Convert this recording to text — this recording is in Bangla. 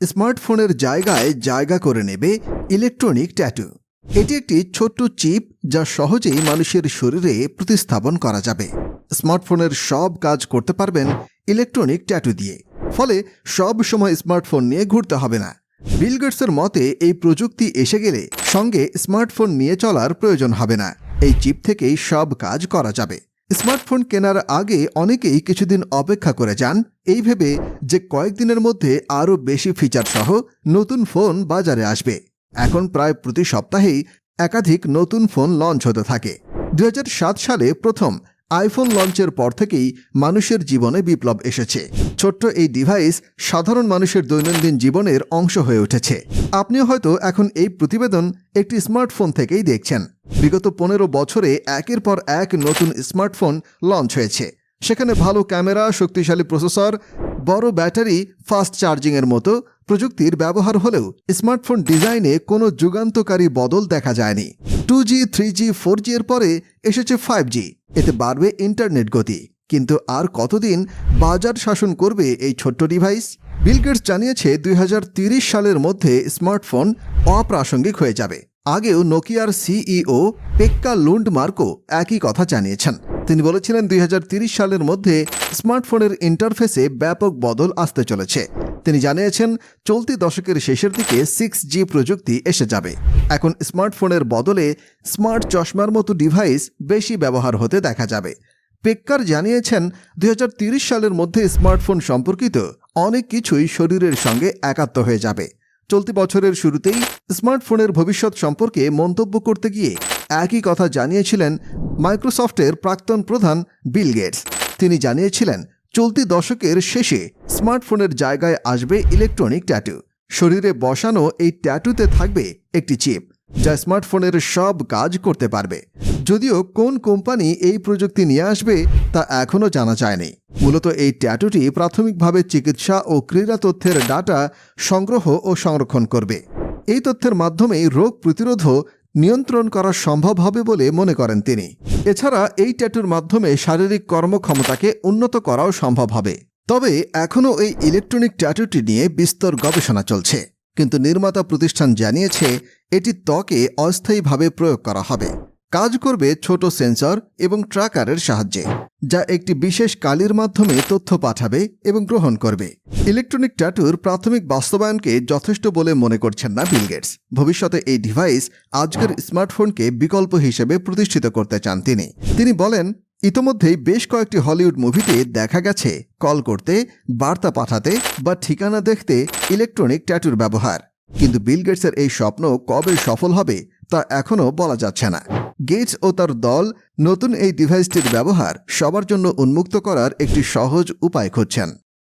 স্মার্টফোনের জায়গায় জায়গা করে নেবে ইলেকট্রনিক ট্যাটু। এটি একটি ছোট্ট চিপ যা সহজেই মানুষের শরীরে প্রতিস্থাপন করা যাবে। স্মার্টফোনের সব কাজ করতে পারবেন ইলেকট্রনিক ট্যাটু দিয়ে। ফলে সব সময় স্মার্টফোন নিয়ে ঘুরতে হবে না। বিল গেটসের মতে, এই প্রযুক্তি এসে গেলে সঙ্গে স্মার্টফোন নিয়ে চলার প্রয়োজন হবে না। এই চিপ থেকেই সব কাজ করা যাবে। স্মার্টফোন কেনার আগে অনেকেই কিছুদিন অপেক্ষা করে যান। এই ভেবে যে কয়েকদিনের মধ্যে আরও বেশি ফিচার সহ নতুন ফোন বাজারে আসবে। এখন প্রায় প্রতি সপ্তাহেই একাধিক নতুন ফোন লঞ্চ হতে থাকে। দু হাজার সাত সালে প্রথম আইফোন লঞ্চের পর থেকেই মানুষের জীবনে বিপ্লব এসেছে। ছোট্ট এই ডিভাইস সাধারণ মানুষের দৈনন্দিন জীবনের অংশ হয়ে উঠেছে। আপনিও হয়তো এখন এই প্রতিবেদন একটি স্মার্টফোন থেকেই দেখছেন। বিগত পনেরো বছরে একের পর এক নতুন স্মার্টফোন লঞ্চ হয়েছে। সেখানে ভালো ক্যামেরা, শক্তিশালী প্রসেসর বড় ব্যাটারি ফাস্ট চার্জিংয়ের মতো প্রযুক্তির ব্যবহার হলেও স্মার্টফোন ডিজাইনে কোনো যুগান্তকারী বদল দেখা যায়নি। Two G three G four G এর পরে এসেছে ফাইভ জি এতে বাড়বে ইন্টারনেট গতি। কিন্তু আর কতদিন বাজার শাসন করবে এই ছোট্ট ডিভাইস বিল গেটস জানিয়েছে দুই সালের মধ্যে স্মার্টফোন অপ্রাসঙ্গিক হয়ে যাবে। আগেও নোকিয়ার সিইও পেক্কা লুন্ড মার্কো একই কথা জানিয়েছেন। তিনি বলেছিলেন দুই সালের মধ্যে স্মার্টফোনের ইন্টারফেসে ব্যাপক বদল আসতে চলেছে। তিনি জানিয়েছেন, চলতি দশকের শেষের দিকে সিক্স জি প্রযুক্তি এসে যাবে। এখন স্মার্টফোনের বদলে স্মার্ট চশমার মতো ডিভাইস বেশি ব্যবহার হতে দেখা যাবে। পেক্কার জানিয়েছেন, দুই সালের মধ্যে স্মার্টফোন সম্পর্কিত অনেক কিছুই শরীরের সঙ্গে একাত্ম হয়ে যাবে। চলতি বছরের শুরুতেই স্মার্টফোনের ভবিষ্যৎ সম্পর্কে মন্তব্য করতে গিয়ে একই কথা জানিয়েছিলেন মাইক্রোসফটের প্রাক্তন প্রধান বিল গেটস। তিনি জানিয়েছিলেন চলতি দশকের শেষে স্মার্টফোনের জায়গায় আসবে ইলেকট্রনিক ট্যাটু। শরীরে বসানো এই ট্যাটুতে থাকবে একটি চিপ, যা স্মার্টফোনের সব কাজ করতে পারবে। যদিও কোন কোম্পানি এই প্রযুক্তি নিয়ে আসবে তা এখনও জানা যায়নি। মূলত এই ট্যাটুটি প্রাথমিকভাবে চিকিৎসা ও ক্রীড়া তথ্যের ডাটা সংগ্রহ ও সংরক্ষণ করবে। এই তথ্যের মাধ্যমে রোগ প্রতিরোধ নিয়ন্ত্রণ করা সম্ভব হবে বলে মনে করেন তিনি। এছাড়া এই ট্যাটুর মাধ্যমে শারীরিক কর্মক্ষমতাকে উন্নত করাও সম্ভব হবে। তবে এখনও এই ইলেকট্রনিক ট্যাটুটি নিয়ে বিস্তর গবেষণা চলছে। কিন্তু নির্মাতা প্রতিষ্ঠান জানিয়েছে, এটি ত্বকে অস্থায়ীভাবে প্রয়োগ করা হবে। কাজ করবে ছোট সেন্সর এবং ট্রাকারের সাহায্যে, যা একটি বিশেষ কালির মাধ্যমে তথ্য পাঠাবে এবং গ্রহণ করবে। ইলেকট্রনিক ট্যাটুর প্রাথমিক বাস্তবায়নকে যথেষ্ট বলে মনে করছেন না বিল গেটস। ভবিষ্যতে এই ডিভাইস আজকের স্মার্টফোনকে বিকল্প হিসেবে প্রতিষ্ঠিত করতে চান তিনি। তিনি বলেন, ইতোমধ্যেই বেশ কয়েকটি হলিউড মুভিতে দেখা গেছে কল করতে, বার্তা পাঠাতে বা ঠিকানা দেখতে ইলেকট্রনিক ট্যাটুর ব্যবহার। কিন্তু বিল গেটসের এই স্বপ্ন কবে সফল হবে তা এখনও বলা যাচ্ছে না। গেটস ও তার দল নতুন এই ডিভাইসটির ব্যবহার সবার জন্য উন্মুক্ত করার একটি সহজ উপায় খুঁজছেন।